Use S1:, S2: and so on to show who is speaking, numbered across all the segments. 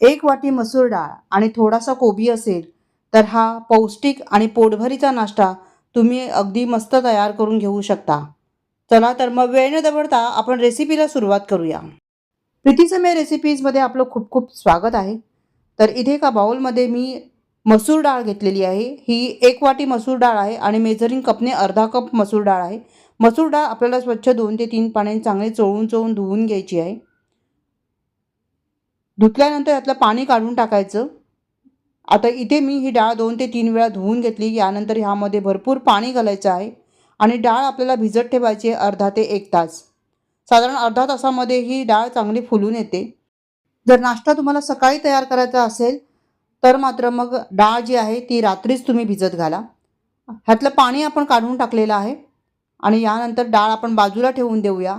S1: एक वाटी मसूर डाळ आणि थोडासा कोबी असेल तर हा पौष्टिक आणि पोटभरीचा नाश्ता तुम्ही अगदी मस्त तयार करून घेऊ शकता. चला तर मग वेळ न दबडता आपण रेसिपीला सुरुवात करूया. प्रीतीसमय रेसिपीजमध्ये आपलं खूप खूप स्वागत आहे. तर इथे एका बाउलमध्ये मी मसूर डाळ घेतलेली आहे. ही एक वाटी मसूर डाळ आहे आणि मेजरिंग कपने अर्धा कप मसूर डाळ आहे. मसूर डाळ आपल्याला स्वच्छ दोन ते तीन पाण्याने चांगले चोळून चोळून धुवून घ्यायची आहे. धुतल्यानंतर यातलं पाणी काढून टाकायचं. आता इथे मी ही डाळ दोन ते तीन वेळा धुवून घेतली. यानंतर ह्यामध्ये भरपूर पाणी घालायचं आहे आणि डाळ आपल्याला भिजत ठेवायची आहे अर्धा ते एक तास. साधारण अर्धा तासामध्ये ही डाळ चांगली फुलून येते. जर नाश्ता तुम्हाला सकाळी तयार करायचा असेल तर मात्र मग डाळ जी आहे ती रात्रीच तुम्ही भिजत घाला. ह्यातलं पाणी आपण काढून टाकलेलं आहे आणि यानंतर डाळ आपण बाजूला ठेवून देऊया.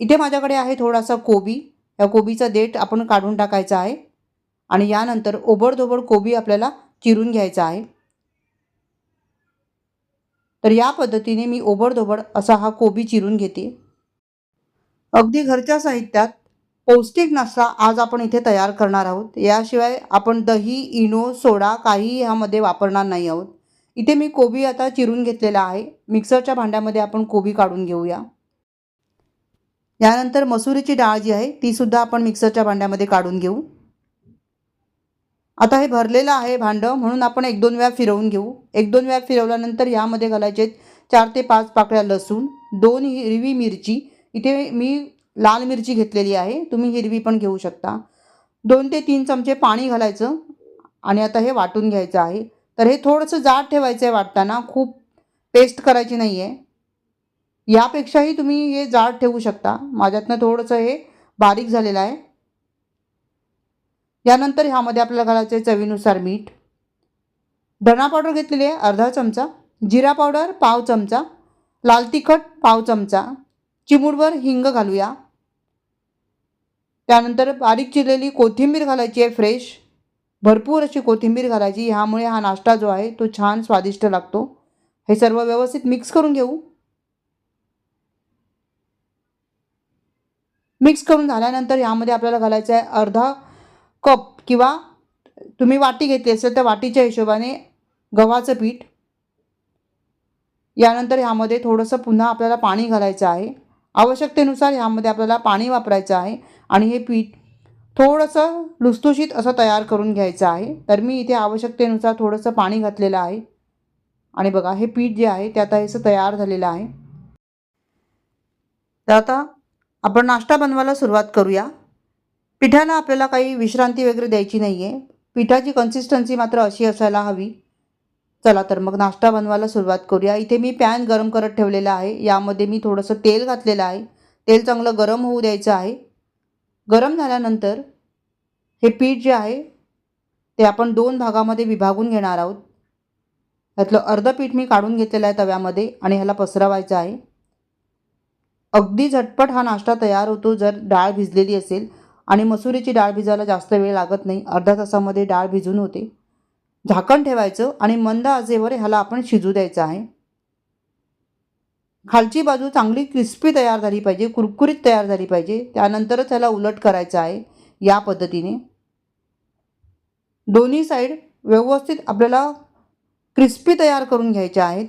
S1: इथे माझ्याकडे आहे थोडासा कोबी. या कोबीचा देठ आपण काढून टाकायचा आहे. आणि यानंतर ओबडधोबड कोबी आपल्याला चिरून घ्यायचा आहे. तर या पद्धतीने मी ओबडधोबड असा हा कोबी चिरून घेते. अगदी घरच्या साहित्यात पौष्टिक नाश्ता आज आपण इथे तयार करणार आहोत. याशिवाय आपण दही इनो सोडा काहीही ह्यामध्ये वापरणार नाही आहोत. इथे मी कोबी आता चिरून घेतलेला आहे. मिक्सरच्या भांड्यामध्ये आपण कोबी काढून घेऊया. यानंतर मसुरीची डाळ जी आहे ती सुद्धा आपण मिक्सरच्या भांड्यामध्ये काढून घेऊ. आता हे भरलेलं आहे भांडं म्हणून आपण एक दोन वेळा फिरवून घेऊ. एक दोन वेळा फिरवल्यानंतर यामध्ये घालायचे चार ते पाच पाकळ्या लसूण दोन हिरवी मिरची. इथे मी लाल मिरची घेतलेली आहे तुम्ही हिरवी पण घेऊ शकता. दोन ते तीन चमचे पाणी घालायचं आणि आता हे वाटून घ्यायचं आहे. तर हे थोडंसं जाड ठेवायचं आहे वाटताना खूप पेस्ट करायची नाही आहे यापेक्षाही तुम्ही हे जाड ठेवू शकता. माझ्यातनं थोडंसं हे बारीक झालेलं आहे. यानंतर ह्यामध्ये आपल्याला घालायचं आहे चवीनुसार मीठ. धणा पावडर घेतलेली आहे अर्धा चमचा. जिरा पावडर पाव चमचा. लाल तिखट पाव चमचा. चिमूडवर हिंग घालूया. त्यानंतर बारीक चिरलेली कोथिंबीर घालायची आहे फ्रेश. भरपूर अशी कोथिंबीर घालायची. ह्यामुळे हा नाश्ता जो आहे तो छान स्वादिष्ट लागतो. हे सर्व व्यवस्थित मिक्स करून घेऊ. मिक्स करून झाल्यानंतर यामध्ये आपल्याला घालायचं आहे अर्धा कप किंवा तुम्ही वाटी घेतली असेल तर वाटीच्या हिशोबाने गव्हाचं पीठ. यानंतर ह्यामध्ये थोडंसं पुन्हा आपल्याला पाणी घालायचं आहे. आवश्यकतेनुसार ह्यामध्ये आपल्याला पाणी वापरायचं आहे आणि हे पीठ थोडंसं लुसलुशीत असं तयार करून घ्यायचं आहे. तर मी इथे आवश्यकतेनुसार थोडंसं पाणी घातलेलं आहे. आणि बघा हे पीठ जे आहे ते आता हे असं तयार झालेलं आहे. तर आता आपण नाश्ता बनवायला सुरुवात करूया. पिठाला आपल्याला काही विश्रांती वगैरे द्यायची नाही आहे पिठाची कन्सिस्टन्सी मात्र अशी असायला हवी. चला तर मग नाश्ता बनवायला सुरुवात करूया. इथे मी पॅन गरम करत ठेवलेला आहे. यामध्ये मी थोडंसं तेल घातलेलं आहे. तेल चांगलं गरम होऊ द्यायचं आहे. गरम झाल्यानंतर हे पीठ जे आहे ते आपण दोन भागामध्ये विभागून घेणार आहोत. यातलं अर्धं पीठ मी काढून घेतलेलं आहे तव्यामध्ये आणि ह्याला पसरवायचं आहे. अगदी झटपट हा नाश्ता तयार होतो जर डाळ भिजलेली असेल आणि मसुरीची डाळ भिजायला जास्त वेळ लागत नाही अर्ध्या तासामध्ये डाळ भिजून होते. झाकण ठेवायचं आणि मंद आजेवर ह्याला आपण शिजू द्यायचं आहे. खालची बाजू चांगली क्रिस्पी तयार झाली पाहिजे कुरकुरीत तयार झाली पाहिजे. त्यानंतरच ह्याला उलट करायचं आहे या पद्धतीने. दोन्ही साईड व्यवस्थित आपल्याला क्रिस्पी तयार करून घ्यायच्या आहेत.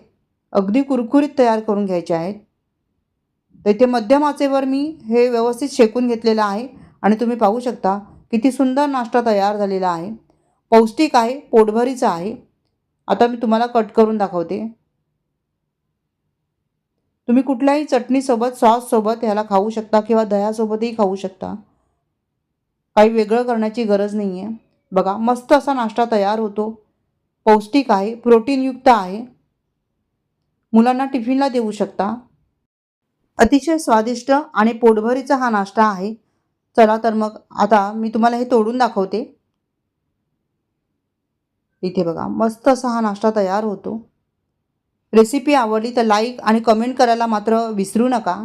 S1: अगदी कुरकुरीत तयार करून घ्यायच्या आहेत. तर इथे मध्यम आचेवर मी हे व्यवस्थित शेकून घेतलेलं आहे. आणि तुम्ही पाहू शकता किती सुंदर नाश्ता तयार झालेला आहे. पौष्टिक आहे पोटभरीचा आहे. आता मी तुम्हाला कट करून दाखवते. तुम्ही कुठल्याही चटणीसोबत सॉससोबत ह्याला खाऊ शकता किंवा दह्यासोबतही खाऊ शकता. काही वेगळं करण्याची गरज नाही आहे बघा मस्त असा नाश्ता तयार होतो. पौष्टिक आहे प्रोटीनयुक्त आहे. मुलांना टिफिनला देऊ शकता. अतिशय स्वादिष्ट आणि पोटभरीचा हा नाश्ता आहे. चला तर मग आता मी तुम्हाला हे तोडून दाखवते. इथे बघा मस्त असा हा नाश्ता तयार होतो. रेसिपी आवडली तर लाईक आणि कमेंट करायला मात्र विसरू नका.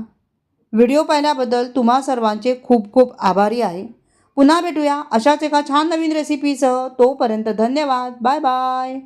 S1: व्हिडिओ पाहिल्याबद्दल तुम्हा सर्वांचे खूप खूप आभारी आहे. पुन्हा भेटूया अशाच एका छान नवीन रेसिपीसह तोपर्यंत धन्यवाद. Bye bye